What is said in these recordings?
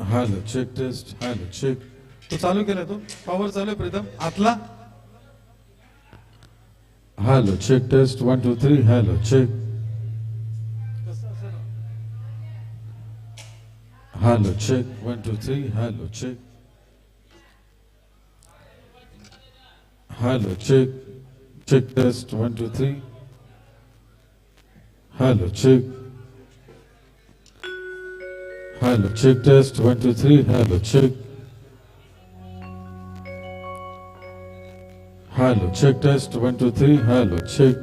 Hello check test hello check तो चालू केला तो. पॉवर चालू आहे प्रीतम. आतला. Hello check test one two three hello check hello check one two three hello check hello check check test one two three hello check Hello, check test one two three. Hello, check. Hello, check test one two three. Hello, check.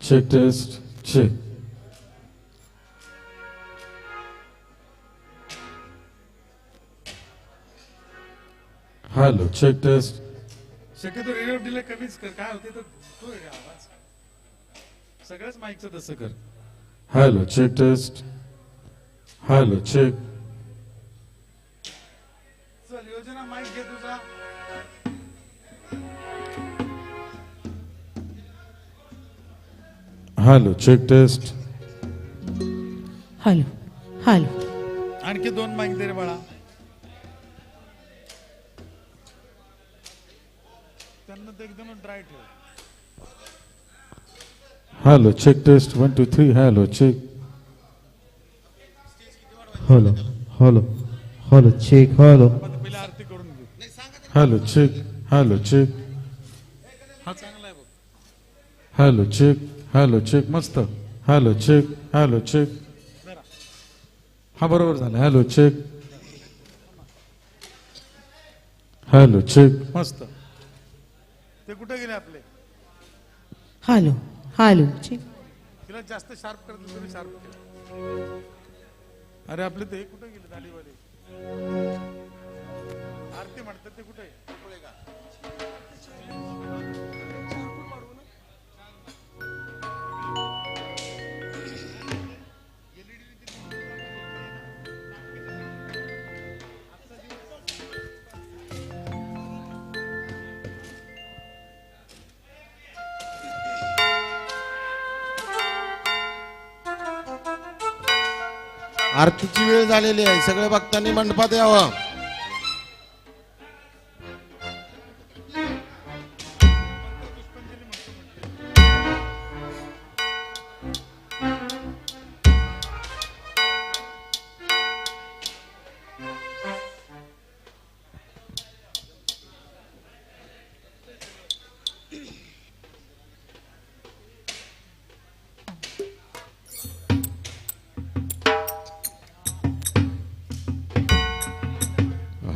Check test. Check. Hello, check test. शक्यतो radio delay कमीच कर काय होते तर तो आहे आवाज सगळ्याच माईकचं तसं कर hello check taste Hello check चल योजना माईक घे तुझा. Hello check test hello hello आणखी दोन माईक दे रे बाळा. त्यांना तर एकदम ड्राय ठेव. Hello check test one two three hello check hello hello hello check hello hello check hello check हा चांगला आहे बघ हॅलो चेक हॅलो चेक मस्त. हॅलो चेक हॅलो चेक हा बरोबर झाला. हॅलो चेक हॅलो चेक मस्त. ते कुठे गेले आपले? हॅलो हॅलो चेक तिला जास्त शार्प करत तुम्ही शार्प केलं. अरे आपले ते कुठे गेले? दाढीवाले? आरती म्हणतात ते कुठे? आरतीची वेळ झालेली आहे. सगळ्या भक्तांनी मंडपात यावं.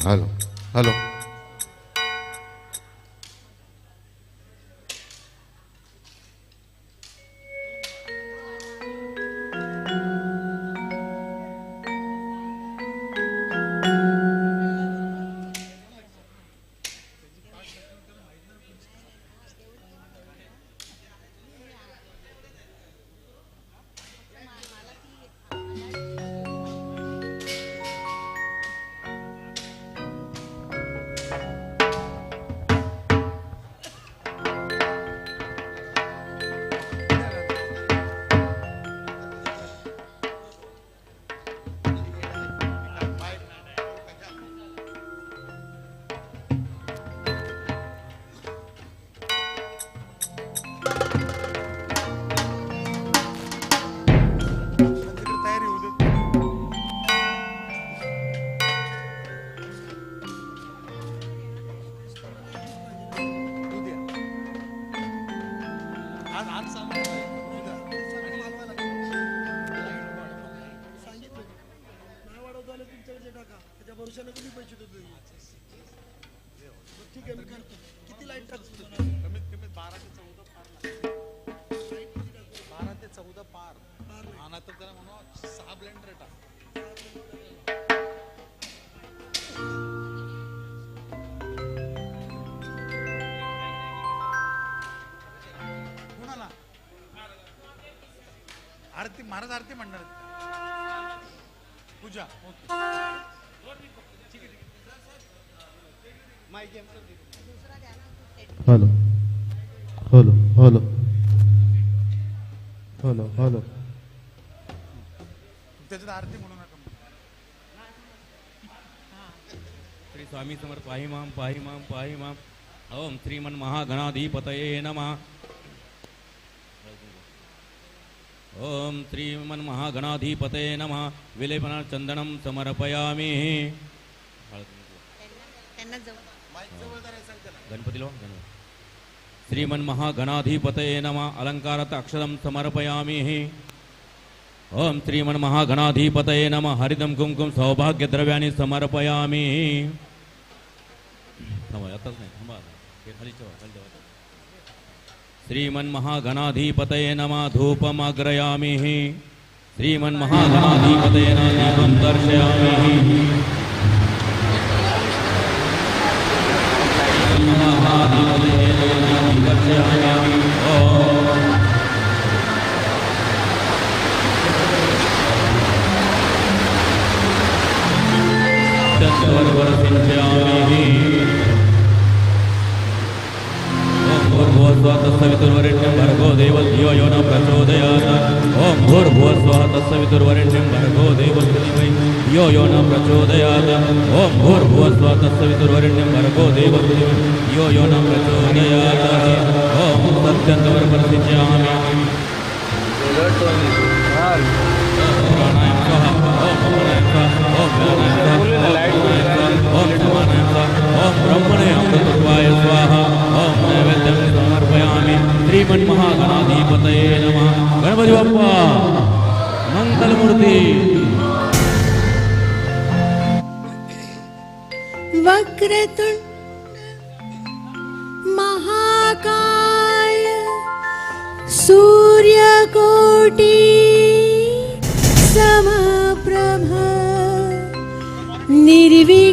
हॅलो हॅलो आरती महाराज आरती म्हणणार पूजा okay. Hello. Hello hello. Hello hello. त्याच्यात आरती म्हणू नका स्वामी समर्थ पाहिमाम पाहिमाम पाहिमाम ओम श्रीमन महागणाधिपतये नमा। ओम श्रीमन महागणाधिपते नमः। विलेपना चंदनम समर्पयामी। गणपतीला गणपती. श्रीमन महागणाधिपतये नमः। अलंकारात अक्षरम समर्पयामी। ओम श्रीमन महागणाधिपतये नमः। हरिदम कुमकुम सौभाग्य समर्पयामि। समर्पयामी थांबा आताच नाही. थांबा खाली ठेवा, खाली ठेवा. श्रीमन महागणाधिपतये नमः धूपमग्रयामि। श्रीमन महागणाधिपतये नमः दीपं दर्शयामि। महागणाधिपतये नमः दीपं दर्शयामि ॐ ॐ भूर्भुवस्वः तत्सवितुर्वरेण्यं भर्गो देवस्य यो न प्रचोदयात्। ॐ भूर्भुवस्वः तत्सवितुर्वरेण्यं भर्गो धीमहि यो यो न प्रचोदयात्। ॐ भूर्भुवस्वः तत्सवितुर्वरेण्यं भर्गो धीमहि यो यो न प्रचोदयात्। ॐ सत्यन्तवरवर्षिष्यामि प्राणायाम स्वाहा ओम प्राणायाम स्वाहा ओम प्राणायाम समानायाम स्वाहा ओम ब्रह्मणे अमृतत्वाय स्वाहा। ओम नैवेद्यं समर्पयामि श्रीमन् महागणाधिपतये नमः। गणपती बाप्पा मंगलमूर्ती। वक्रतुंड महाकाय सूर्यकोटि समप्रभ निर्विघ्नं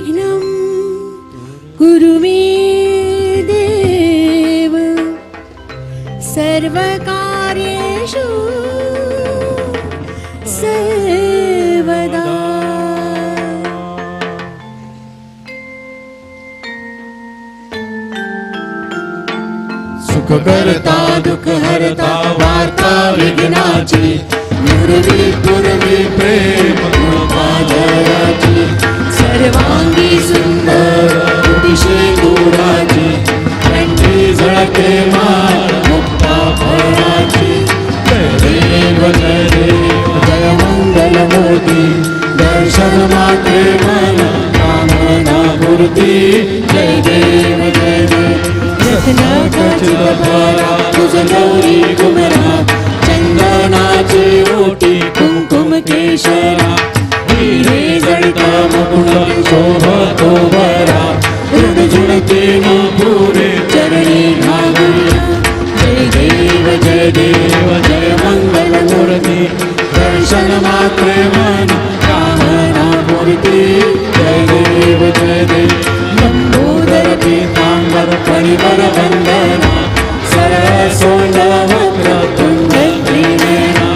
सुख करता दुःख हरता वार्ता विघ्नाची गुरवी गुरवी प्रेम सर्वांगी सुंदर पीतांबर परिवर वंदना सरळ सोंड वक्र तुंड त्रिनेना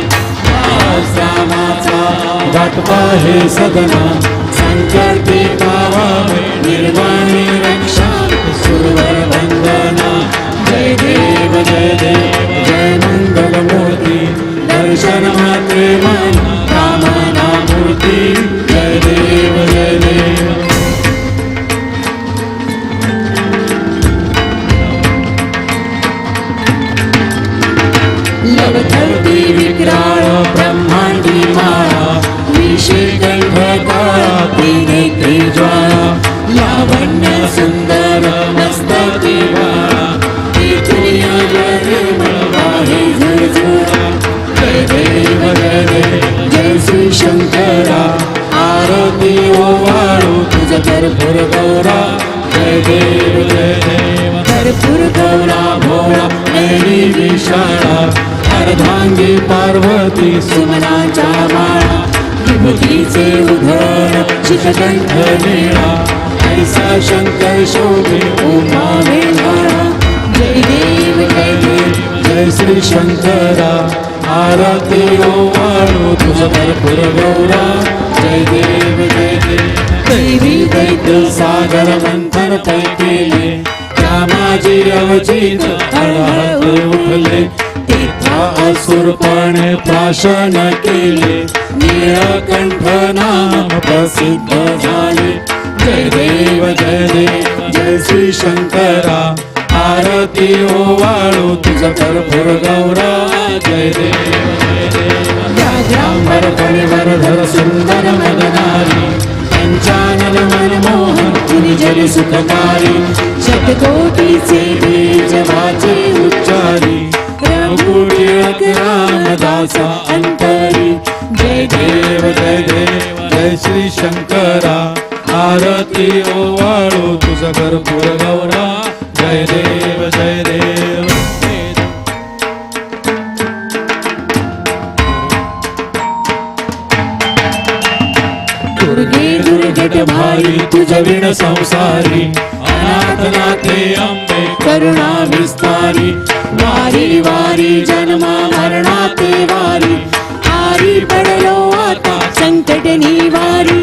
हे सदना संकर्ती पावावे निर्वाणी रक्षा सुरवर वंदना जय देव जय देव जय मंगल मूर्ती दर्शन माते मन कामना मूर्ती सुंदर मस्तकी वाळा तिथुनिया आहे झुळझुळा जय देव जय देव जय श्री शंकरा आरती ओवाळू तुझ भरपूर गौरा जय देव जय देव भरपूर गौरा भोळा विशाळा अर्धांगी पार्वती सुमनाच्या माळा विभूतीचे उधर शिखकंठ निळा ऐसा शंकर शोभे उमा वेंगाळा जय देव जय देव जय श्री शंकरा. आरती वाणो तुझ भरपूर गौरा. जय देव जय देव. देवी दैत्य सागर मंथन तै केले रामाजी अवचित हळहळ उठले. तिथा असुरपणे प्राशन केले. निळकंठ नाम प्रसिद्ध झाले. जय देव जय श्री शंकरा. आरती हो ओवाळू तुझ कर्पूर गौरा. जय देव जय देव. व्याघ्रांबर सुंदर मदनारी. पंचानन मनमोहन तुझी जरी सुखकारी. शतकोटीचे बीज वाचे उच्चारी. रघुकुटी रामदासा अंतरी. जय देव जय देव जय श्री शंकरा. आरती ओवाळू तुझ भरपूर गौरा. जय देव जय देव. दुर्गे दुर्गट भारी तुझ विण संसारी. अनाथ नाथे अंबे करुणा विस्तारी. वारी वारी जन्मा मरणाते वारी. आरी पडलो आता संकट निवारी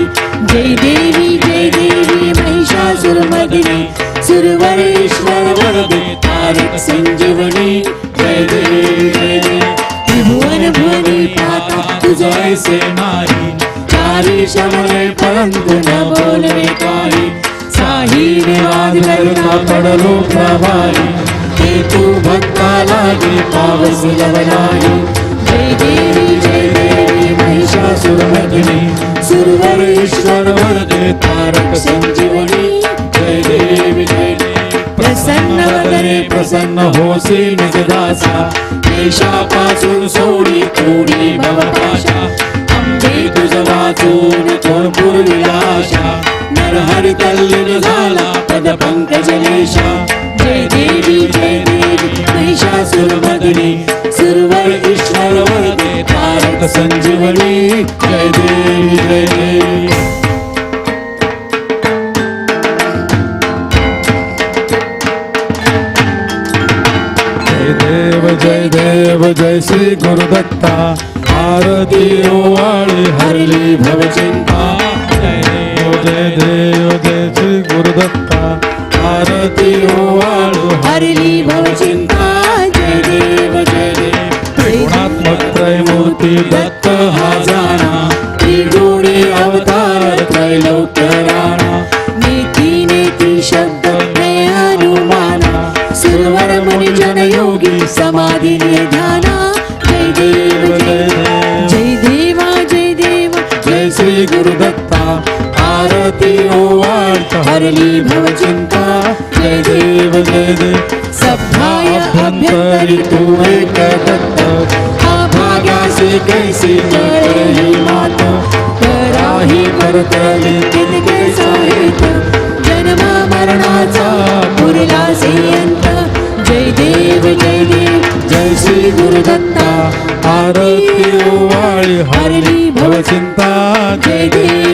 जय देवी जय देवी महिषासुरमर्दिनी सुरवरेश्वर वरदे तारक संजीवनी जय देव जय देव त्रिभुवन भुवनी पाता तुझ ऐसे नाही चारी शमने परंतु न बोलवे काही साही निवाद करता पडलो प्रभारी ते तू भक्ता लागे पावस लवलाही जय देवी जय देवी महिषासुरमर्दिनी सुरवरेश्वर वरदे तारक संजीवनी जय देवी जय प्रसन्न वदने प्रसन्न होसे निजदासा देशापासून सोडी थोडी भवपाशा अंबे तुझ वाचून थोरपूर विलाशा नरहरी तल्लीन झाला पद पंकज लेशा जय देवी जय देवी महिषासुरमर्दिनी सुरवर ईश्वर वरदे लोक संजीवनी जय देवी जय देवी. जय देव जय देव जय श्री गुरुदत्ता. आरती ओवाळी हरली भवचिंता जय देव जय देव जय श्री गुरुदत्ता. आरती ओवाळू हरली दत्त हा जाणा त्रिगुणी अवतार त्रैलोक्य राणा नीती नेती शब्द नय अनुमाना सुरवर मुनि जन योगी समाधी निधाना जय देव जय देव। जय देवा जय देवा। जय श्री गुरुदत्ता आरती ओवाळत हरली भवचिंता जय देव जय देव। सभाय अभ्यंतरी तू एक दत्त अभाग्यासी कैसी ही मात कराही परतली तितके साहित जन्म मरणाचा पुरला अंत जय देव जय देव जय श्री गुरुदत्ता। आरती ओवाळी हरली भवचिंता जय देव।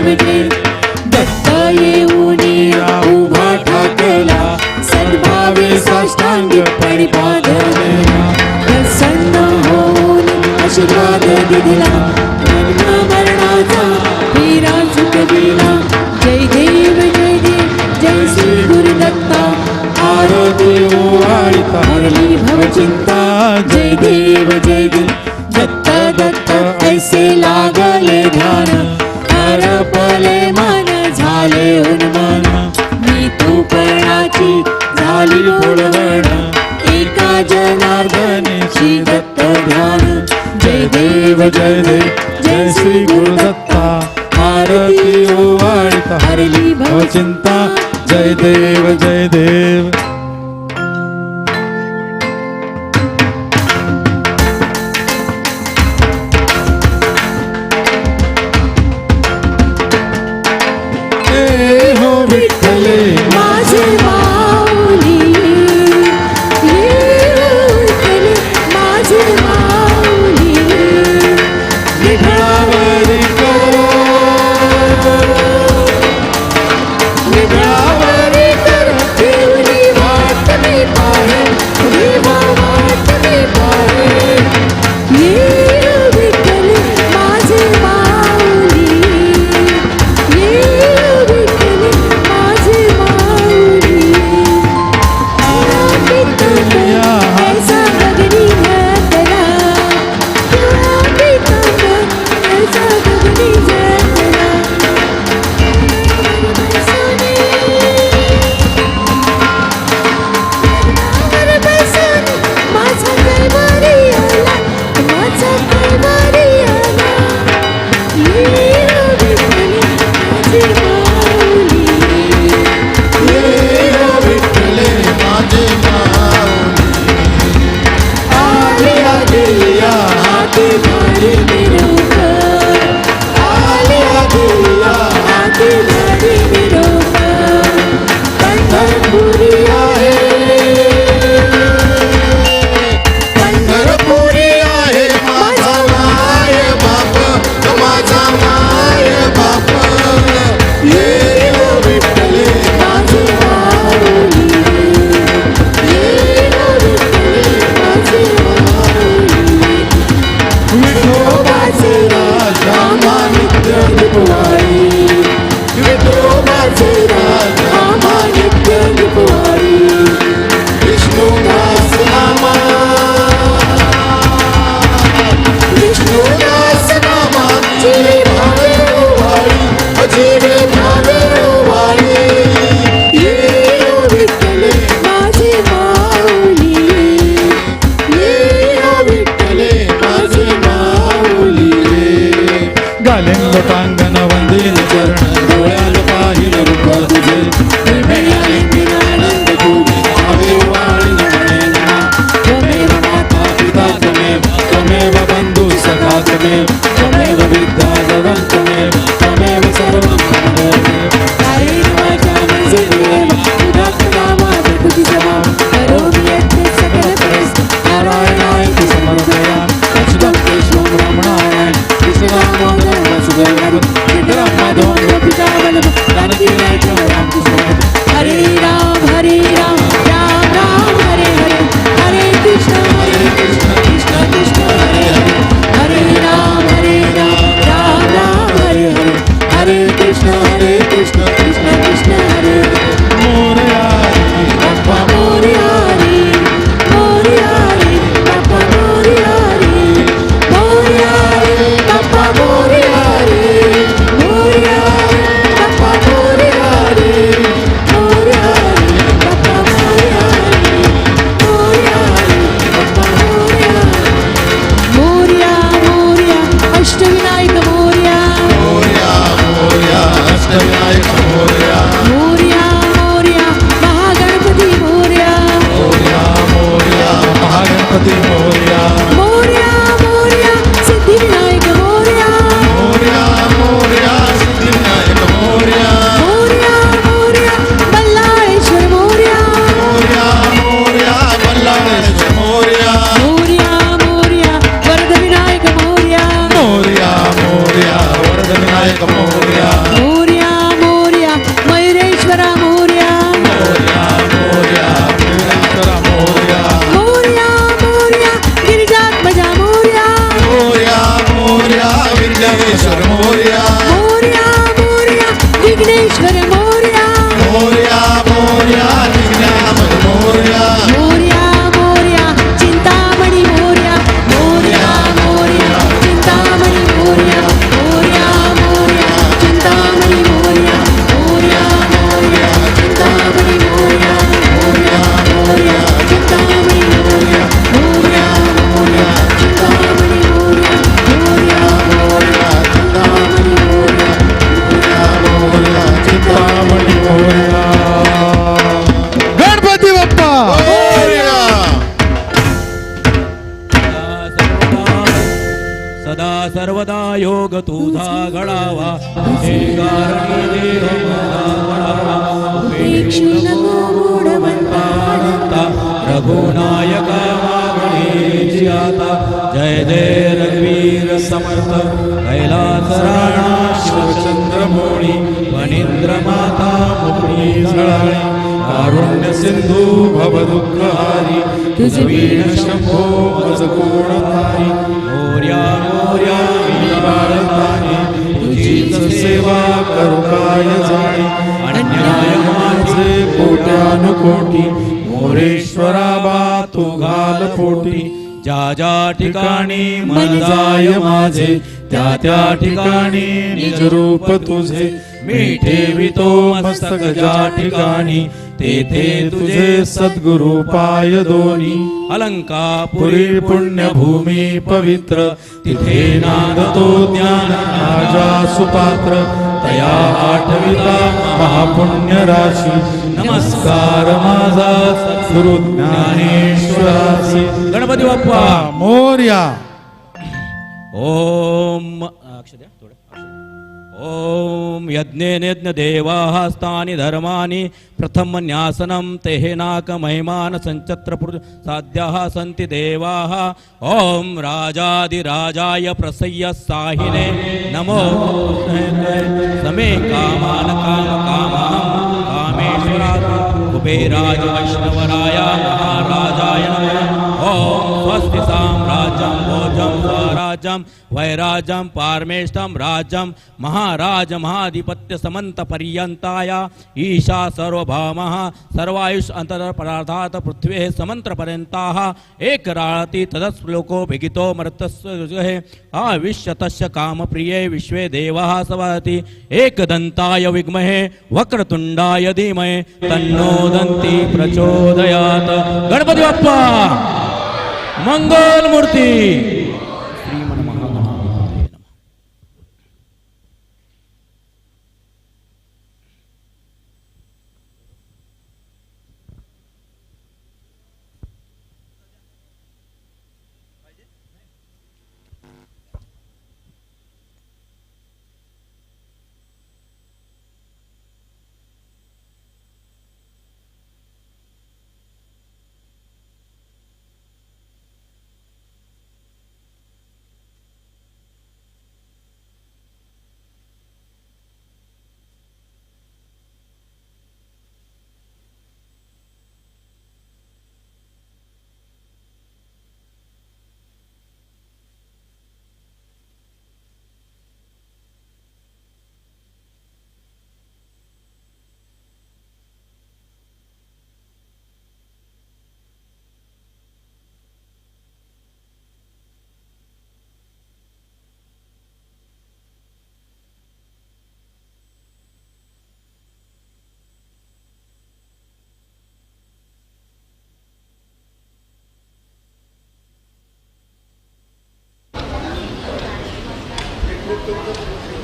ओवाळी हरली भवचिंता. जय देव जय देव दत्त दत्त ऐसे लागले ध्यान. हरपले मन झाले उन्मन. मी तू पणाची झाली बोलवण एका जनार्दनी श्री दत्त ध्यान. जय देव जय देव जय श्री गुरुदत्ता आरती ओवाळी हरली भवचिंता. जय देव जय देव. Amen. ईश्वराबा तू घाल पोटी ज्या ज्या ठिकाणी मन जाय माझे त्या त्या ठिकाणी निज रूप तुझे. मी ठेवितो मस्तक ज्या ठिकाणी तेथे तुझे सद्गुरु पाय दोन्ही अलंकापुरी पुण्यभूमी पवित्र तिथे नागतो ज्ञान राजा सुपात्र. तया आठविता महापुण्य राशी. नमस्कार माझा सद्गुरु ज्ञानेश्वरासी. गणपती बाप्पा मोर्या. ओम अक्षर द्या थोडं. अक्षर. ओम यज्ञेन यज्ञ स्थानि धर्माणि प्रथम न्यासनं तेहनाक महिमान संचत्र साध्याः सन्ति देवाः ओम राजादिराजाय प्रसय्य साहिने नमो समे कामान काम कामहं कामेश्वरात् कुबेराज वैष्णवराय महाराजाय ओम स्वस्ति साम्राज्यं भोजं स्वराज्यं वैराज्यं पारमेष्टं राज्यं महाराज महाधिपत्य ईशा सर्वभामः सर्वायुष अंतर पदार्थात समन्त्रपर्यन्ताः समंत्र पर्यंताः एक राळती तदस्लोको भिगितो मर्तस्वे आविश्यतस्य कामप्रिये विश्वे देवाः सवहति एकदन्ताय विद्महे वक्रतुण्डाय धीमहि तन्नो दन्ति प्रचोदयात्। गणपती बाप्पा! मंगल मूर्ती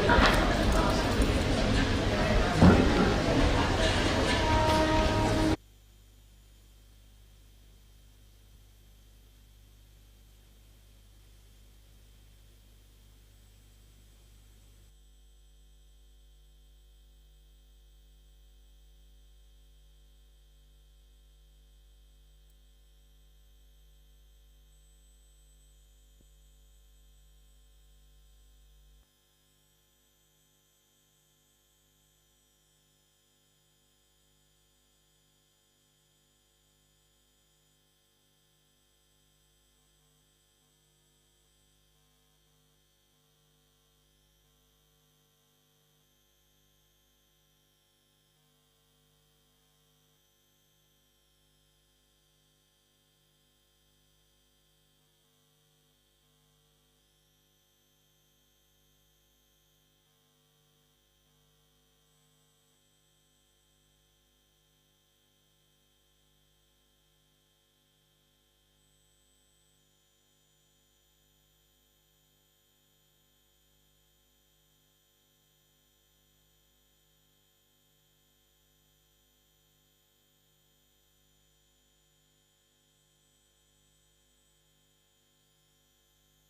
あっ。